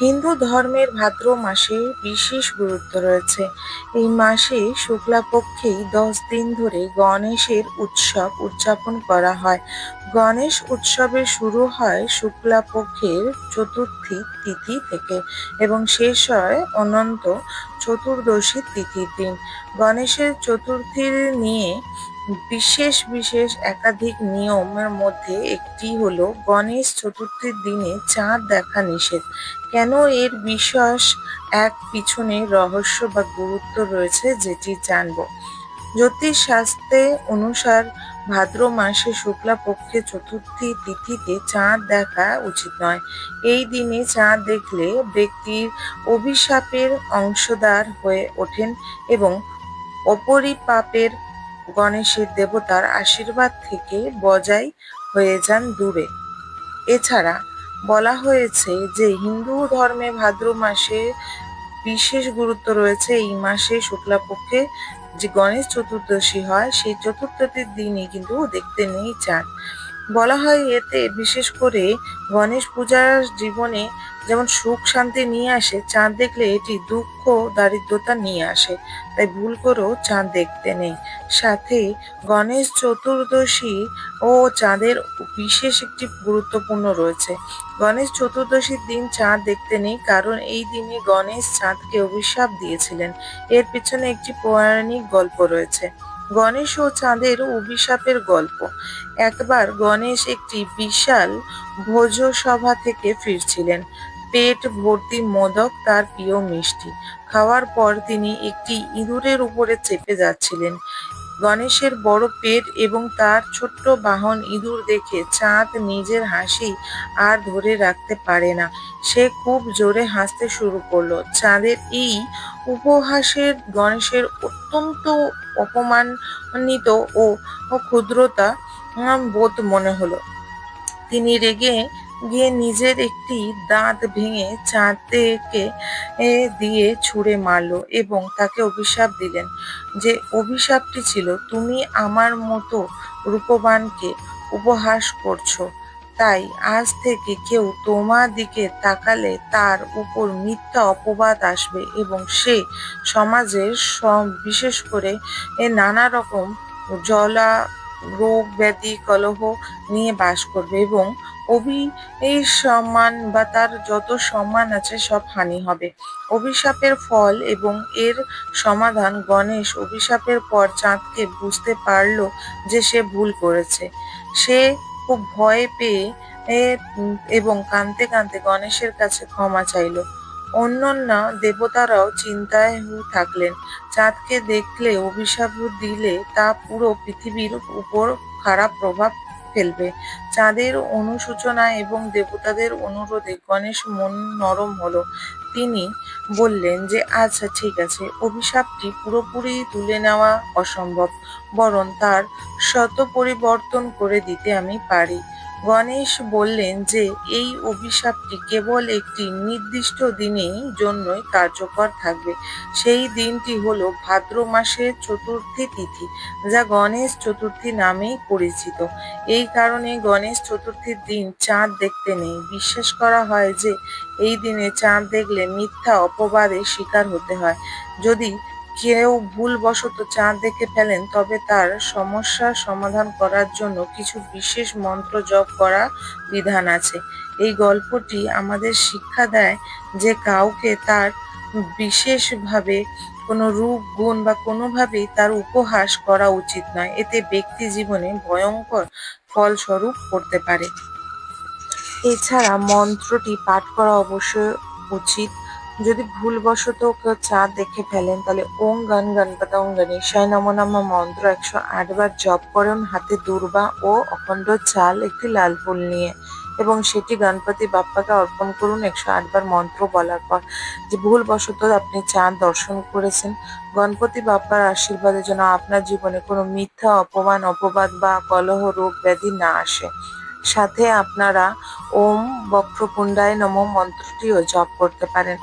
হিন্দু ধর্মের ভাদ্র মাসে বিশেষ গুরুত্ব রয়েছে। এই মাসে শুক্লাপক্ষেই দশ দিন ধরে গণেশের উৎসব উদযাপন করা হয়। গণেশ উৎসবের শুরু হয় শুক্লাপক্ষের চতুর্থী তিথি থেকে এবং শেষ হয় অনন্ত চতুর্দশী তিথির দিন। গণেশের চতুর্থীর নিয়ে বিশেষ বিশেষ একাধিক নিয়মের মধ্যে একটি হলো গণেশ চতুর্থীর দিনে চাঁদ দেখা নিষেধ। কেন এর বিশ্বাস এক পিছনে রহস্য বা গুরুত্ব রয়েছে যেটি জানব। জ্যোতিষ শাস্ত্রে অনুসার ভাদ্র মাসে শুক্লা পক্ষে চতুর্থী তিথিতে চাঁদ দেখা উচিত নয়। এই দিনে চাঁদ দেখলে ব্যক্তির অভিশাপের অংশদার হয়ে ওঠেন এবং অপরিপাপের গণেশের দেবতার আশীর্বাদ থেকে বজায় হয়ে যান দূরে। এছাড়া বলা হয়েছে যে হিন্দু ধর্মে ভাদ্র মাসে বিশেষ গুরুত্ব রয়েছে। এই মাসে শুক্লাপক্ষে যে গণেশ চতুর্দশী হয়, সেই চতুর্থীর দিনই কিন্তু দেখতে নেই চান বলা হয় এতে বিশেষ করে গণেশ পূজার জীবনে যেমন সুখ শান্তি নিয়ে আসে, চাঁদ দেখলে এটি দুঃখ, দারিদ্রতা নিয়ে আসে। তাই ভুল করেও চাঁদ দেখতে নেই। সাথে গণেশ চতুর্দশী ও চাঁদের বিশেষ একটি গুরুত্বপূর্ণ রয়েছে। গণেশ চতুর্দশীর দিন চাঁদ দেখতে নেই, কারণ এই দিনে গণেশ চাঁদকে অভিশাপ দিয়েছিলেন। এর পিছনে একটি পৌরাণিক গল্প রয়েছে। গণেশ ও চাঁদের অভিশাপের গল্প। একবার গণেশ একটি বিশাল ভোজসভা থেকে ফিরছিলেন। পেট ভর্তি মোদক তার প্রিয় মিষ্টি। খাওয়ার পর তিনি একটি ইঁদুরের উপরে চেপে যাচ্ছিলেন। গণেশের বড় পেট এবং তার ছোট্ট বাহন ইঁদুর দেখে চাঁদ নিজের হাসি আর ধরে রাখতে পারে না। সে খুব জোরে হাসতে শুরু করল। চাঁদের এই উপহাসের গণেশের অত্যন্ত অপমানিত ও ক্ষুদ্রতা বোধ মনে হলো। তিনি রেগে গিয়ে নিজের একটি দাঁত ভেঙে চাঁদকে দিয়ে ছুঁড়ে মারল এবং তাকে অভিশাপ দিলেন যে অভিশাপটি ছিল, তুমি আমার মতো রূপবানকে উপহাস করছ। তাই আজ থেকে কেউ তোমার দিকে তাকালে তার উপর মিথ্যা অপবাদ আসবে এবং সে সমাজের বিশেষ করে নানা রকম জলা রোগ ব্যাধি, কলহ নিয়ে বাস করবে এবং অভি এই সম্মান বা তার যত সম্মান আছে সব হানি হবে। অভিশাপের ফল এবং এর সমাধান গণেশ অভিশাপের পর চাঁদকে বুঝতে পারল যে সে ভুল করেছে। সে খুব ভয় পেয়ে এবং কাঁদতে কাঁদতে গণেশের কাছে ক্ষমা চাইল। অন্যান্য দেবতারাও চিন্তায় থাকলেন। চাঁদকে দেখলে অভিশাপ দিলে তা পুরো পৃথিবীর উপর খারাপ প্রভাব ফেলবে। চাঁদের অনুসূচনা এবং দেবতাদের অনুরোধে গণেশ মন নরম হলো। তিনি বললেন যে আচ্ছা ঠিক আছে। অভিশাপটি পুরোপুরি তুলে নেওয়া অসম্ভব, বরং তার শত পরিবর্তন করে দিতে আমি পারি। গণেশ বললেন যে, এই অভিশাপটি কেবল একটি নির্দিষ্ট দিনেই জন্যই কার্যকর থাকবে। সেই দিনটি হল ভাদ্র মাসের চতুর্থী তিথি, যা গণেশ চতুর্থী নামেই পরিচিত। এই কারণে গণেশ চতুর্থীর দিন চাঁদ দেখতে নেই। বিশ্বাস করা হয় যে, এই দিনে চাঁদ দেখলে মিথ্যা অপবাদের শিকার হতে হয়। যদি কেউ ভুলবশত চাঁদ দেখে ফেলেন, তবে তার সমস্যার সমাধান করার জন্য কিছু বিশেষ মন্ত্র জপ করা বিধান আছে। এই গল্পটি আমাদের শিক্ষা দেয় যে কাউকে তার বিশেষভাবে কোনো রূপ, গুণ বা কোনোভাবেই তার উপহাস করা উচিত নয়। এতে ব্যক্তি জীবনে ভয়ঙ্কর ফলস্বরূপ করতে পারে। এছাড়া মন্ত্রটি পাঠ করা অবশ্যই উচিত। যদি ভুলবশত কেউ চাঁদ দেখে ফেলেন, তাহলে ওং গণ গণপত ওং গণেশায় নম নম মন্ত্র একশো আটবার জপ করুন হাতে দুর্বা ও অখণ্ড চাল একটি লাল ফুল নিয়ে। এবং সেটি গণপতি বাপ্পাকে অর্পণ করুন একশো আটবার মন্ত্র বলার পর। যে ভুলবশত আপনি চাঁদ দর্শন করেছেন, গণপতি বাপ্পার আশীর্বাদের জন্য আপনার জীবনে কোনো মিথ্যা, অপমান, অপবাদ বা কলহ, রোগ, ব্যাধি না আসে। সাথে আপনারা ওম বক্রকুণ্ডায় নম মন্ত্রটিও জপ করতে পারেন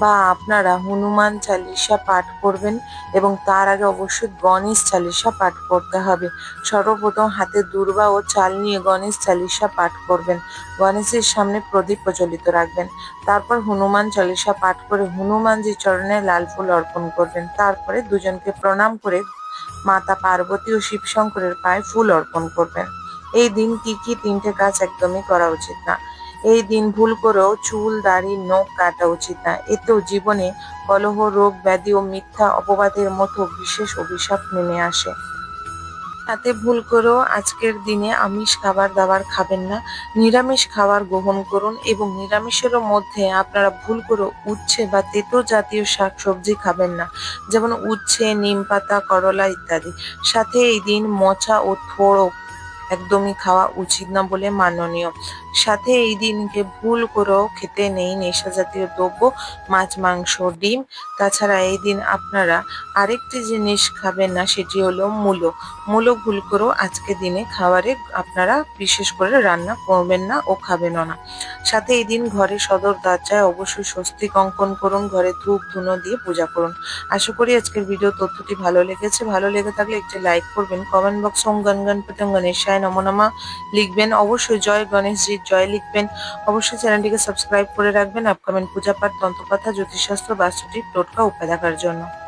বা আপনারা হনুমান চালিসা পাঠ করবেন এবং তার আগে অবশ্যই গণেশ চালিসা পাঠ করতে হবে। সর্বপ্রথম হাতে দুর্বা ও চাল নিয়ে গণেশ চালিসা পাঠ করবেন। গণেশের সামনে প্রদীপ প্রচলিত রাখবেন। তারপর হনুমান চালিসা পাঠ করে হনুমানজি চরণে লাল ফুল অর্পণ করবেন। তারপরে দুজনকে প্রণাম করে মাতা পার্বতী ও শিব শঙ্করের পায়ে ফুল অর্পণ করবেন। এই দিন কি কি তিনটে কাজ একদমই করা উচিত না। এই দিন ভুল করেও চুল, দাড়ি, নখ কাটা উচিত না। এতেও জীবনে কলহ, রোগ, ব্যাধি ও মিথ্যা অপবাদের মতো বিশেষ অভিশাপ নেমে আসে। তাতে ভুল করেও আজকের দিনে আমিষ খাবার দাবার খাবেন না। নিরামিষ খাবার গ্রহণ করুন এবং নিরামিষেরও মধ্যে আপনারা ভুল করে উচ্ছে বা তেতো জাতীয় শাক সবজি খাবেন না। যেমন উচ্ছে, নিম পাতা, করলা ইত্যাদি। সাথে এই দিন মোচা ও থোড়ো একদমই খাওয়া উচিত না বলে মাননীয়। সাথে এই দিনকে ভুল করেও খেতে নেই নেশা জাতীয় দ্রব্য, মাছ, মাংস, ডিম। তাছাড়া এই দিন আপনারা আরেকটি জিনিস খাবেন না, সেটি হলো মূলো। মূলো ভুল করেও আজকে দিনে খাবারে আপনারা বিশেষ করে রান্না করবেন না ও খাবেনও না। সাথে এই দিন ঘরে সদর দরজায় অবশ্যই স্বস্তিক অঙ্কন করুন, ঘরে ধূপ ধুনো দিয়ে পূজা করুন। আশা করি আজকের ভিডিও তথ্যটি ভালো লেগেছে। ভালো লেগে থাকলে একটি লাইক করবেন, কমেন্ট বক্স ওম গণ গণপতি গণেশায় নমনমা লিখবেন। অবশ্যই জয় জয় লিখবেন। অবশ্যই চ্যানেলটিকে সাবস্ক্রাইব করে রাখবেন। আপকামিং পূজা পাঠ, তন্ত্রকথা, জ্যোতিষশাস্ত্র, বাস্তুটিপ, টোটকা, উপায় দেখার জন্য।